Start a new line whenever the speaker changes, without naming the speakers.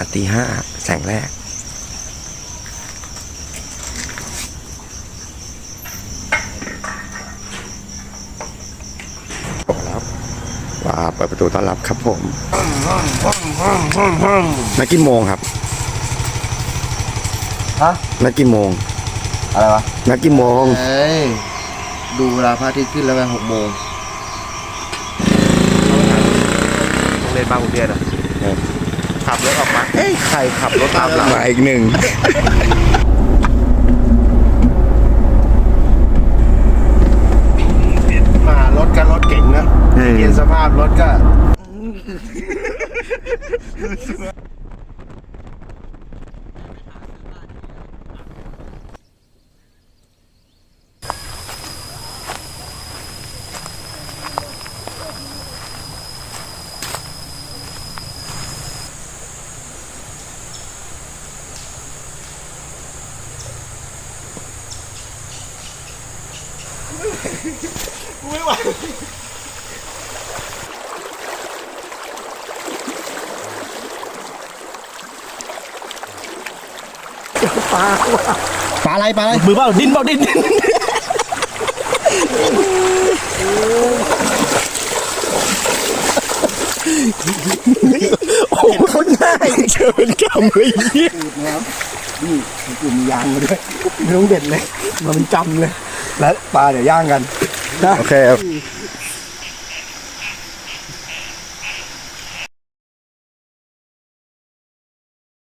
นาทีห้าแสงแรกครับว้าเปิดประตูต้อนรับครับผม นักกี่โมงครับ
ฮะ
นักกี่โมง
อะไรวะ
นักกี่โมง
เอ้ยดูเวลาพระอาทิตย์ขึ้นแล้วไงหกโมง
โรงเรียนบางขุนเทียนอะ
เออ
ขับรถออกมา เอ้ยใครขับรถตามหลัง
มาอีกหนึ่ง
มารถกันรถเก่งนะเห็นสภาพรถก็
ปลาอะไรปลาอะไร
มือเปล่าดินเปล่าดินดินโอ้โหคนง่ายเจอเป็นกำเลยเหี้ย
นี่มีกลุ่มยางมาด้วยไม่ต้องเด็ดเลยมาเป็นจำเลย และปลาเดี๋ยวย่างกันนะ
โอเคครับ